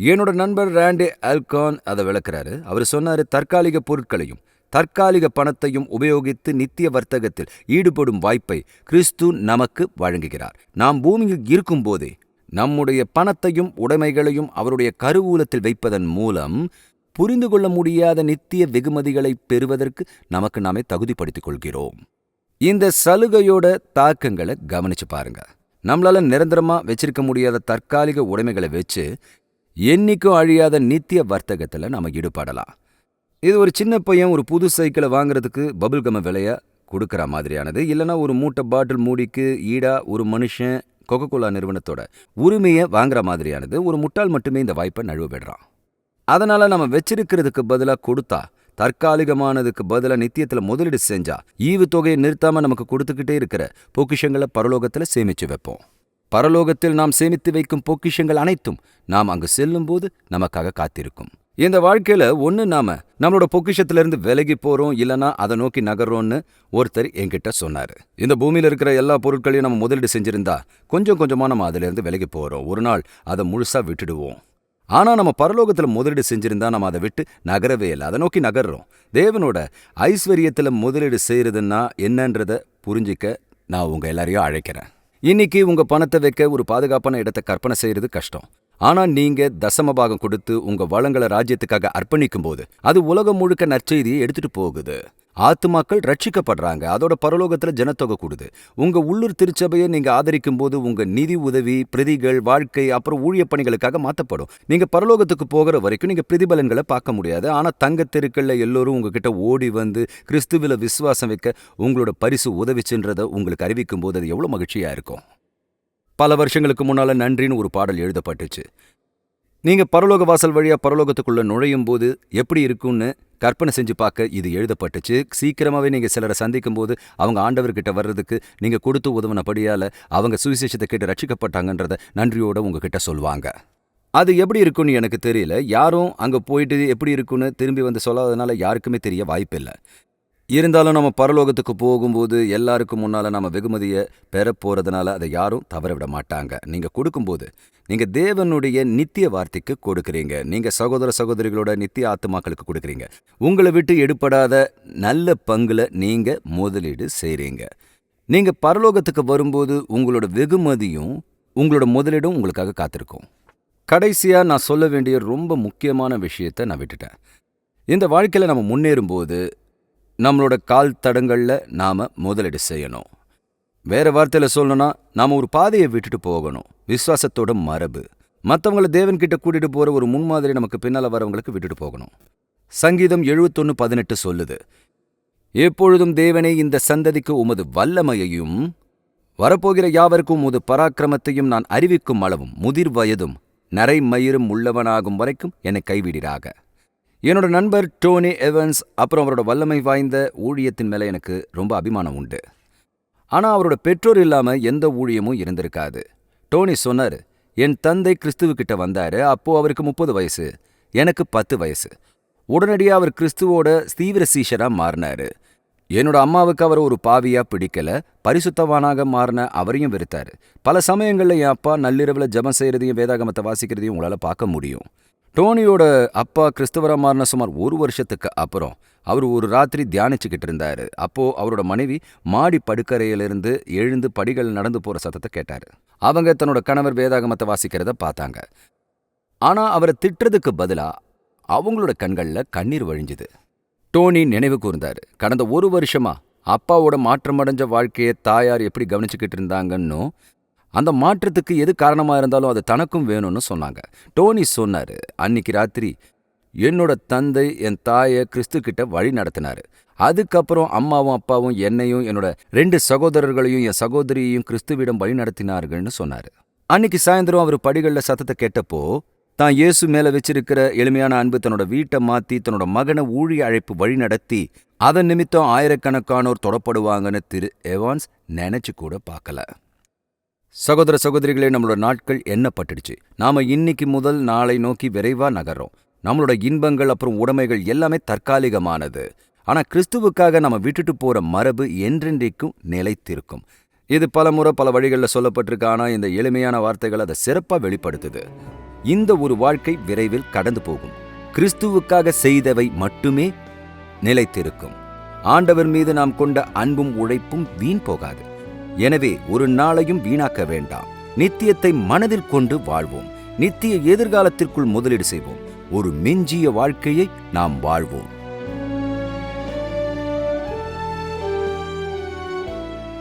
என்னோட நண்பர் ரேண்டி அல்கான் அதை விளக்குறாரு. அவர் சொன்னார் தற்காலிக பொருட்களையும் தற்காலிக பணத்தையும் உபயோகித்து நித்திய வர்த்தகத்தில் ஈடுபடும் வாய்ப்பை கிறிஸ்து நமக்கு வழங்குகிறார். நாம் பூமியில் இருக்கும்போதே நம்முடைய பணத்தையும் உடைமைகளையும் அவருடைய கருவூலத்தில் வைப்பதன் மூலம் புரிந்து கொள்ள முடியாத நித்திய வெகுமதிகளை பெறுவதற்கு நமக்கு நாமே தகுதிப்படுத்திக் கொள்கிறோம். இந்த சலுகையோட தாக்கங்களை கவனிச்சு பாருங்க. நம்மளால நிரந்தரமா வச்சிருக்க முடியாத தற்காலிக உடைமைகளை வச்சு என்றைக்கும் அழியாத நித்திய வர்த்தகத்துல நாம ஈடுபடலாம். இது ஒரு சின்ன பையன் ஒரு புது சைக்கிளை வாங்குறதுக்கு பபுள் கம விலைய கொடுக்குற மாதிரியானது. இல்லைனா ஒரு மூட்டை பாட்டில் மூடிக்கு ஈடா ஒரு மனுஷன் கொக்கோ கோலா நிறுவனத்தோட உரிமையை வாங்குற மாதிரியானது. ஒரு முட்டாள் மட்டுமே இந்த வாய்ப்பை நழுவ விடுறான் அதனால நம்ம வச்சிருக்கிறதுக்கு பதிலா கொடுத்தா தற்காலிகமானதுக்கு பதிலா நித்தியத்துல முதலீடு செஞ்சா ஈவு தொகையை நிறுத்தாம நமக்கு கொடுத்துக்கிட்டே இருக்கிற பொக்கிஷங்களை பரலோகத்துல சேமிச்சு வைப்போம். பரலோகத்தில் நாம் சேமித்து வைக்கும் பொக்கிஷங்கள் அனைத்தும் நாம் அங்கு செல்லும்போது நமக்காக காத்திருக்கும். இந்த வாழ்க்கையில ஒண்ணு நாம நம்மளோட பொக்கிஷத்திலிருந்து விலகி போறோம் இல்லனா அதை நோக்கி நகர்றோம்னு ஒருத்தர் என்கிட்ட சொன்னாரு. இந்த பூமியில இருக்கிற எல்லா பொருட்களையும் நம்ம முதலீடு செஞ்சிருந்தா கொஞ்சம் கொஞ்சமா நம்ம அதுல இருந்து விலகி போறோம். ஒரு நாள் அதை முழுசா விட்டுடுவோம். ஆனா நம்ம பரலோகத்துல முதலீடு செஞ்சிருந்தா நம்ம அதை விட்டு நகரவே இல்லை அதை நோக்கி நகர்றோம். தேவனோட ஐஸ்வர்யத்தில் முதலீடு செய்யறதுன்னா என்னன்றத புரிஞ்சிக்க நான் உங்க எல்லாரையும் அழைக்கிறேன். இன்னைக்கு உங்க பணத்தை வைக்க ஒரு பாதுகாப்பான இடத்தை கற்பனை செய்யறது கஷ்டம். ஆனா நீங்க தசம பாகம் கொடுத்து உங்க வளங்களை ராஜ்யத்துக்காக அர்ப்பணிக்கும் போது அது உலகம் முழுக்க நற்செய்தியை எடுத்துட்டு போகுது. ஆத்துமாக்கள் ரட்சிக்கப்படுறாங்க. அதோட பரலோகத்துல ஜனத்தொகை கூடுது. உங்க உள்ளூர் திருச்சபையை நீங்க ஆதரிக்கும் போது உங்க நிதி உதவி பிரதிகள் வாழ்க்கை அப்புறம் ஊழிய பணிகளுக்காக மாத்தப்படும். நீங்க பரலோகத்துக்கு போகிற வரைக்கும் நீங்க பிரதிபலன்களை பார்க்க முடியாது. ஆனா தங்க தெருக்கள்ல எல்லோரும் உங்ககிட்ட ஓடி வந்து கிறிஸ்துவில விசுவாசம் வைக்க உங்களோட பரிசு உதவிச்சுன்றதை உங்களுக்கு அறிவிக்கும் போது அது எவ்வளோ மகிழ்ச்சியா இருக்கும். பல வருஷங்களுக்கு முன்னால நன்றின்னு ஒரு பாடல் எழுதப்பட்டுச்சு. நீங்க பரலோக வாசல் வழியா பரலோகத்துக்குள்ள நுழையும் போது எப்படி இருக்கும்னு கற்பனை செஞ்சு பார்க்க இது எழுதப்பட்டுச்சு. சீக்கிரமாவே நீங்க சிலரை சந்திக்கும் போது அவங்க ஆண்டவர்கிட்ட வர்றதுக்கு நீங்க கொடுத்து உதவுனபடியால அவங்க சுவிசேஷத்தை கேட்டு ரட்சிக்கப்பட்டாங்கன்றத நன்றியோட உங்ககிட்ட சொல்லுவாங்க அது எப்படி இருக்கும்னு எனக்கு தெரியல. யாரும் அங்க போயிட்டு எப்படி இருக்குன்னு திரும்பி வந்து சொல்லாததுனால யாருக்குமே தெரிய வாய்ப்பில்லை. இருந்தாலும் நம்ம பரலோகத்துக்கு போகும்போது எல்லாருக்கும் முன்னால நம்ம வெகுமதியை பெற போறதுனால அதை யாரும் தவற விட மாட்டாங்க. நீங்க கொடுக்கும்போது நீங்க தேவனுடைய நித்திய வார்த்தைக்கு கொடுக்குறீங்க. நீங்க சகோதர சகோதரிகளோட நித்திய ஆத்மாக்களுக்கு கொடுக்குறீங்க. உங்களை விட்டு எடுபடாத நல்ல பங்குல நீங்க முதலீடு செய்கிறீங்க நீங்க பரலோகத்துக்கு வரும்போது உங்களோட வெகுமதியும் உங்களோட முதலீடும் உங்களுக்காக காத்திருக்கும். கடைசியா நான் சொல்ல வேண்டிய ரொம்ப முக்கியமான விஷயத்தை நான் விட்டுட்டேன். இந்த வாழ்க்கையில நம்ம முன்னேறும்போது நம்மளோட கால் தடங்கள்ல நாம முதலீடு செய்யணும். வேற வார்த்தையில் சொல்லணும்னா நாம ஒரு பாதையை விட்டுட்டு போகணும். விசுவாசத்தோட மரபு. மற்றவங்கள தேவன்கிட்ட கூட்டிட்டு போற ஒரு முன்மாதிரி நமக்கு பின்னால வரவங்களுக்கு விட்டுட்டு போகணும். சங்கீதம் எழுபத்தொன்று பதினெட்டு சொல்லுது. எப்பொழுதும் தேவனே இந்த சந்ததிக்கு உமது வல்லமையையும் வரப்போகிற யாவருக்கும் உமது பராக்கிரமத்தையும் நான் அறிவிக்கும் அளவும் முதிர் வயதும் நரைமயிரும் உள்ளவனாகும் வரைக்கும் என்னை கைவிடிறாக என்னோட நண்பர் டோனி எவன்ஸ் அப்புறம் அவரோட வல்லமை வாய்ந்த ஊழியத்தின் மேல எனக்கு ரொம்ப அபிமானம் உண்டு. ஆனா அவரோட பெற்றோர் இல்லாம எந்த ஊழியமும் இருந்திருக்காது. டோனி சொன்னாரு என் தந்தை கிறிஸ்துவுக்கிட்ட வந்தாரு அப்போ அவருக்கு முப்பது வயசு எனக்கு பத்து வயசு. உடனடியா அவர் கிறிஸ்துவோட தீவிர சீஷரா மாறினாரு. என்னோட அம்மாவுக்கு அவர் ஒரு பாவியா பிடிக்கல பரிசுத்தவானாக மாறின அவரையும் வெறுத்தாரு. பல சமயங்கள்ல என் அப்பா நள்ளிரவுல ஜபம் செய்கிறதையும் வேதாகமத்தை வாசிக்கிறதையும் உங்களால பார்க்க முடியும். டோனியோட அப்பா கிறிஸ்தவரா மாறின சுமார் ஒரு வருஷத்துக்கு அப்புறம் அவர் ஒரு ராத்திரி தியானிச்சுக்கிட்டு இருந்தாரு. அப்போ அவரோட மனைவி மாடி படுக்கரையிலிருந்து எழுந்து படிகள் நடந்து போற சத்தத்தை கேட்டார். அவங்க தன்னோட கணவர் வேதாகமத்தை வாசிக்கிறத பார்த்தாங்க. ஆனா அவரை திட்டுறதுக்கு பதிலா அவங்களோட கண்கள்ல கண்ணீர் வழிஞ்சுது. டோனி நினைவு கூர்ந்தாரு. கடந்த ஒரு வருஷமா அப்பாவோட மாற்றமடைஞ்ச வாழ்க்கையை தாயார் எப்படி கவனிச்சுக்கிட்டு இருந்தாங்கன்னும் அந்த மாற்றத்துக்கு எது காரணமா இருந்தாலும் அது தனக்கும் வேணும்னு சொன்னாங்க. டோனி சொன்னாரு அன்னிக்கு ராத்திரி என்னோட தந்தை என் தாயை கிறிஸ்து கிட்ட வழி நடத்தினாரு. அதுக்கப்புறம் அம்மாவும் அப்பாவும் என்னையும் என்னோட ரெண்டு சகோதரர்களையும் என் சகோதரியையும் கிறிஸ்துவிடம் வழி நடத்தினார்கள்னு சொன்னாரு. அன்னிக்கு சாயந்தரம் அவர் படிகள்ல சத்தத்தை கேட்டப்போ தான் இயேசு மேல வச்சிருக்கிற எளிமையான அன்பு தன்னோட வீட்டை மாத்தி தன்னோட மகனை ஊழிய அழைப்பு வழி நடத்தி அதன் நிமித்தம் ஆயிரக்கணக்கானோர் தொடப்படுவாங்கன்னு திரு எவான்ஸ் நினைச்சு கூட பார்க்கல. சகோதர சகோதரிகளே நம்மளோட நாட்கள் எண்ணப்பட்டுடுச்சு. நாம இன்னைக்கு முதல் நாளை நோக்கி விரைவா நகர்றோம். நம்மளோட இன்பங்கள் அப்புறம் உடைமைகள் எல்லாமே தற்காலிகமானது. ஆனா கிறிஸ்துவுக்காக நம்ம விட்டுட்டு போற மரபு என்றென்றைக்கும் நிலைத்திருக்கும். இது பல முறை பல வழிகளில் சொல்லப்பட்டிருக்கானா இந்த எளிமையான வார்த்தைகள் அதை சிறப்பா வெளிப்படுத்துது. இந்த ஒரு வாழ்க்கை விரைவில் கடந்து போகும். கிறிஸ்துவுக்காக செய்தவை மட்டுமே நிலைத்திருக்கும். ஆண்டவர் மீது நாம் கொண்ட அன்பும் உழைப்பும் வீண் போகாது. எனவே ஒரு நாளையும் வீணாக்க வேண்டாம். நித்தியத்தை மனதில் கொண்டு வாழ்வோம். நித்திய எதிர்காலத்திற்குள் முதலீடு செய்வோம். ஒரு மிஞ்சிய வாழ்க்கையை நாம் வாழ்வோம்.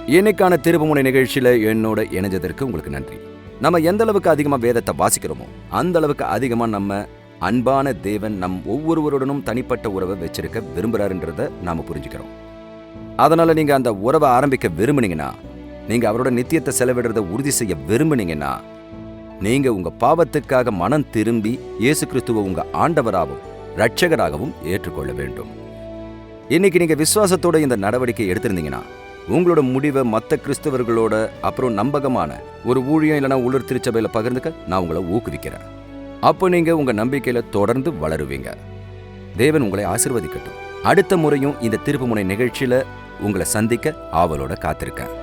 இன்னைக்கான திருப்புமுனை நிகழ்ச்சியில என்னோட இணைஞ்சதற்கு உங்களுக்கு நன்றி. நம்ம எந்த அளவுக்கு அதிகமா வேதத்தை வாசிக்கிறோமோ அந்த அளவுக்கு அதிகமா நம்ம அன்பான தேவன் நம் ஒவ்வொருவருடனும் தனிப்பட்ட உறவை வச்சிருக்க விரும்புறாருன்றத நாம புரிஞ்சுக்கிறோம். அதனால நீங்க அந்த உறவை ஆரம்பிக்க விரும்புனீங்கன்னா நீங்க அவரோட நித்தியத்தை செலவிடுறத உறுதி செய்ய விரும்புனீங்கன்னா நீங்க உங்க பாவத்துக்காக மனம் திரும்பி இயேசு கிறிஸ்துவை உங்க ஆண்டவராகவும் ரட்சகராகவும் ஏற்றுக்கொள்ள வேண்டும். இன்னைக்கு நீங்க விசுவாசத்தோட இந்த நடவடிக்கை எடுத்திருந்தீங்கன்னா உங்களோட முடிவை மற்ற கிறிஸ்தவர்களோட அப்புறம் நம்பகமான ஒரு ஊழியம் இல்லைன்னா உள்ளூர் திருச்சபையில் பகிர்ந்துக்க நான் உங்களை ஊக்குவிக்கிறேன். அப்போ நீங்க உங்க நம்பிக்கையில தொடர்ந்து வளருவீங்க. தேவன் உங்களை ஆசிர்வதிக்கட்டும். அடுத்த முறையும் இந்த திருப்புமுனை நிகழ்ச்சியில உங்களை சந்திக்க ஆவலோட காத்திருக்கேன்.